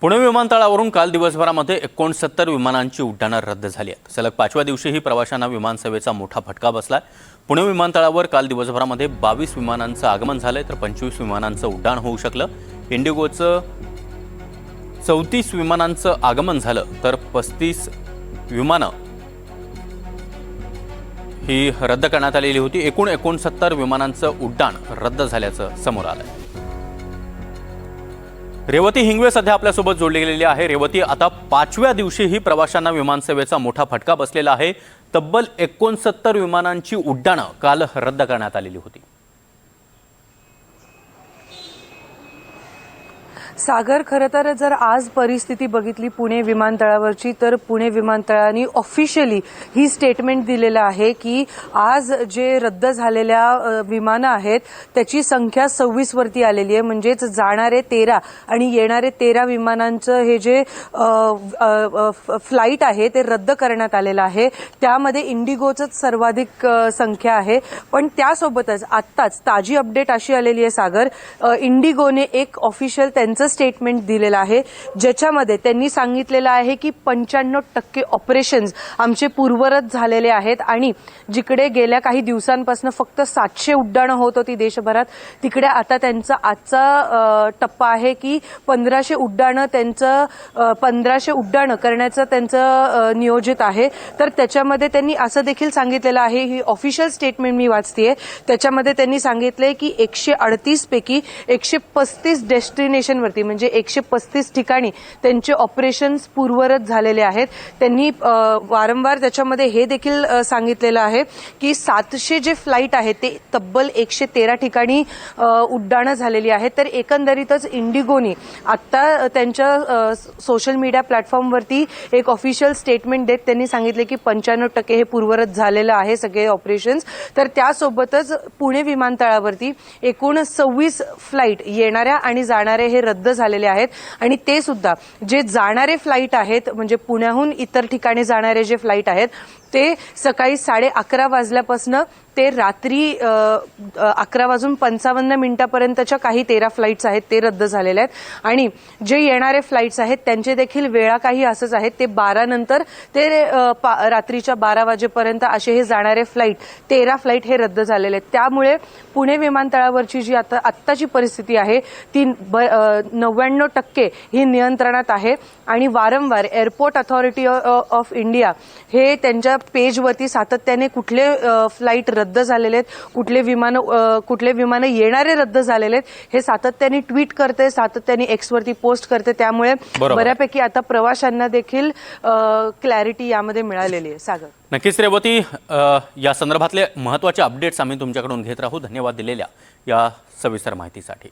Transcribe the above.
पुणे विमानतळावरून काल दिवसभरामध्ये एकोणसत्तर विमानांची उड्डाणं रद्द झाली आहेत. सलग पाचव्या दिवशीही प्रवाशांना विमानसेवेचा मोठा फटका बसलाय. पुणे विमानतळावर काल दिवसभरामध्ये बावीस विमानांचं आगमन झालंय तर पंचवीस विमानांचं उड्डाण होऊ शकलं. इंडिगोचं चौतीस विमानांचं आगमन झालं तर पस्तीस विमानं ही रद्द करण्यात आलेली होती. एकूण एकोणसत्तर विमानांचं उड्डाण रद्द झाल्याचं समोर आलंय. रेवती हिंगवे सध्या आपल्यासोबत जोडली गेलेली आहे. रेवती आता पाचव्या दिवशीही प्रवाशांना विमानसेवेचा मोठा फटका बसलेला आहे. तब्बल एकोणसत्तर विमानांची उड्डाणं काल रद्द करण्यात आलेली होती. सागर खरं तर जर आज परिस्थिती बघितली पुणे विमानतळावरची तर पुणे विमानतळाने ऑफिशियली ही स्टेटमेंट दिलेलं आहे की आज जे रद्द झालेल्या विमानं आहेत त्याची संख्या सव्वीस वरती आलेली आहे. म्हणजेच जाणारे तेरा आणि येणारे तेरा विमानांचं हे जे फ्लाईट आहे ते रद्द करण्यात आलेलं आहे. त्यामध्ये इंडिगोचंच सर्वाधिक संख्या आहे. पण त्यासोबतच आत्ताच ताजी अपडेट अशी आलेली आहे सागर. इंडिगोने एक ऑफिशियल त्यांचं स्टेटमेंट दिलेलं आहे. ज्याच्यामध्ये त्यांनी सांगितलेलं आहे की पंच्याण्णव टक्के ऑपरेशन्स आमचे पूर्वरत झालेले आहेत आणि जिकडे गेल्या काही दिवसांपासून फक्त सातशे उड्डाणं होत होती देशभरात तिकडे आता त्यांचा आजचा टप्पा आहे की पंधराशे उड्डाणं त्यांचं पंधराशे उड्डाणं करण्याचं त्यांचं नियोजित आहे. तर त्याच्यामध्ये त्यांनी असं देखील सांगितलेलं आहे ही ऑफिशियल स्टेटमेंट मी वाचतेय. त्याच्यामध्ये त्यांनी सांगितलंय की एकशे अडतीस पैकी एकशे पस्तीस डेस्टिनेशनवरती म्हणजे एकशे पस्तीस ठिकाणी त्यांचे ऑपरेशन्स पूर्वरत झालेले आहेत. त्यांनी वारंवार त्याच्यामध्ये हे देखील सांगितलेलं आहे की सातशे जे फ्लाईट आहेत ते तब्बल एकशे तेरा ठिकाणी उड्डाणं झालेली आहेत. तर एकंदरीतच इंडिगोनी आत्ता त्यांच्या सोशल मीडिया प्लॅटफॉर्मवरती एक ऑफिशियल स्टेटमेंट देत त्यांनी सांगितले की पंच्याण्णव टक्के हे पूर्वरत झालेलं आहे सगळे ऑपरेशन्स तर त्यासोबतच पुणे विमानतळावरती एकूण सव्वीस फ्लाईट येणाऱ्या आणि जाणारे हे रद्द झालेले आहेत. आणि ते सुद्धा जे जाणारे फ्लाईट आहेत म्हणजे पुण्याहून इतर ठिकाणी जाणारे जे फ्लाईट आहेत ते सकाळी साडे अकरा वाजल्यापासून ते रात्री अकरा वाजून पंचावन्न मिनिटापर्यंतच्या काही तेरा फ्लाईट्स आहेत ते रद्द झालेले आहेत. आणि जे येणारे फ्लाईट्स आहेत त्यांचे देखील वेळा काही असंच आहेत. ते बारा नंतर ते पा- रात्रीच्या बारा वाजेपर्यंत असे हे जाणारे फ्लाईट तेरा फ्लाईट हे रद्द झालेले आहेत. त्यामुळे पुणे विमानतळावरची जी आता आत्ताची परिस्थिती आहे ती नव्याण्णव टक्के ही नियंत्रणात आहे. आणि वारंवार एअरपोर्ट अथॉरिटी ऑफ इंडिया हे त्यांच्या पेजवरती सातत्याने कुठले फ्लाईट रद्द झालेले आहेत. कुठले विमानं कुठले विमानं येणारे रद्द झालेले आहेत हे सातत्याने ट्विट करते सातत्याने एक्सवरती पोस्ट करते. त्यामुळे. बऱ्यापैकी आता प्रवाशांना देखील क्लॅरिटी यामध्ये मिळालेली आहे. सागर. नक्कीच रेवती या संदर्भातले महत्त्वाचे अपडेट्स आम्ही तुमच्याकडून घेत राहू. धन्यवाद दिलेल्या या सविस्तर माहितीसाठी.